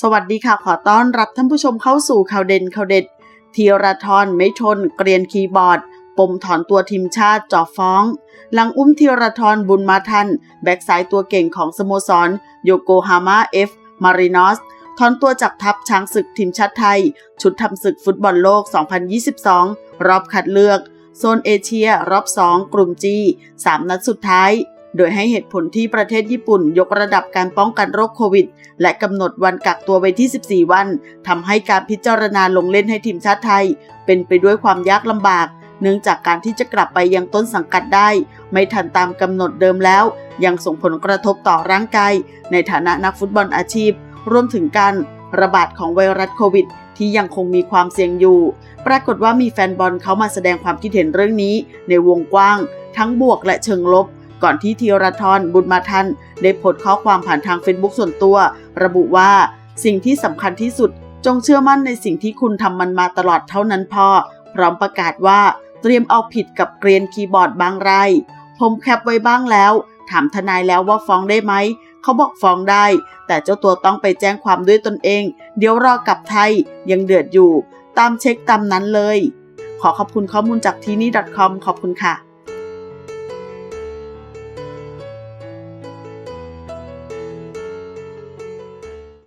สวัสดีค่ะขอต้อนรับท่านผู้ชมเข้าสู่ข่าวเด่นข่าวเด็ดธีรทรไม่ทน เกรียนคีย์บอร์ด ปมถอนตัวทีมชาติจ่อฟ้อง หลังอุ้มธีรทรบุญมาทัน แบ็กซ้ายตัวเก่งของสโมสร โยโกฮาม่าเอฟมารินอสถอนตัวจากทัพช้างศึกทีมชาติไทย ชุดทำศึกฟุตบอลโลก 2022 รอบคัดเลือก โซนเอเชีย รอบ 2 กลุ่มจี3นัดสุดท้าย โดยให้เหตุผลที่ประเทศญี่ปุ่นยกระดับการป้องกันโรคโควิด และกำหนดวันกักตัวไว้ที่ 14 วันทำให้การพิจารณาลงเล่นให้ทีมชาติไทย เป็นไปด้วยความยากลำบาก เนื่องจากการที่จะกลับไปยังต้นสังกัดได้ ไม่ทันตามกำหนดเดิมแล้ว ยังส่งผลกระทบต่อร่างกายในฐานะนักฟุตบอลอาชีพ รวมถึงการระบาดของไวรัสโควิดที่ยังคงมีความเสี่ยงอยู่ ปรากฏว่ามีแฟนบอลเขามาแสดงความคิดเห็นเรื่องนี้ ในวงกว้าง ทั้งบวกและเชิงลบ ก่อนที่ธีรทรบุญมาทันได้โพสต์ข้อความผ่านทางเฟซบุ๊กส่วนตัว ระบุว่า สิ่งที่สำคัญที่สุด จงเชื่อมั่นในสิ่งที่คุณทำมันมาตลอดเท่านั้นพอ พร้อมประกาศว่า เตรียมเอาผิดกับเกรียนคีย์บอร์ดบางรายผมแคปไว้บ้างแล้ว ถามทนายแล้วว่าฟ้องได้ไหม เขาบอกฟ้องได้ แต่เจ้าตัวต้องไปแจ้งความด้วยตนเอง เดี๋ยวรอกลับไทย ยังเดือดอยู่ ตามเช็คตามนั้นเลย ขอขอบคุณข้อมูลจากที่นี่ .com ขอบคุณค่ะ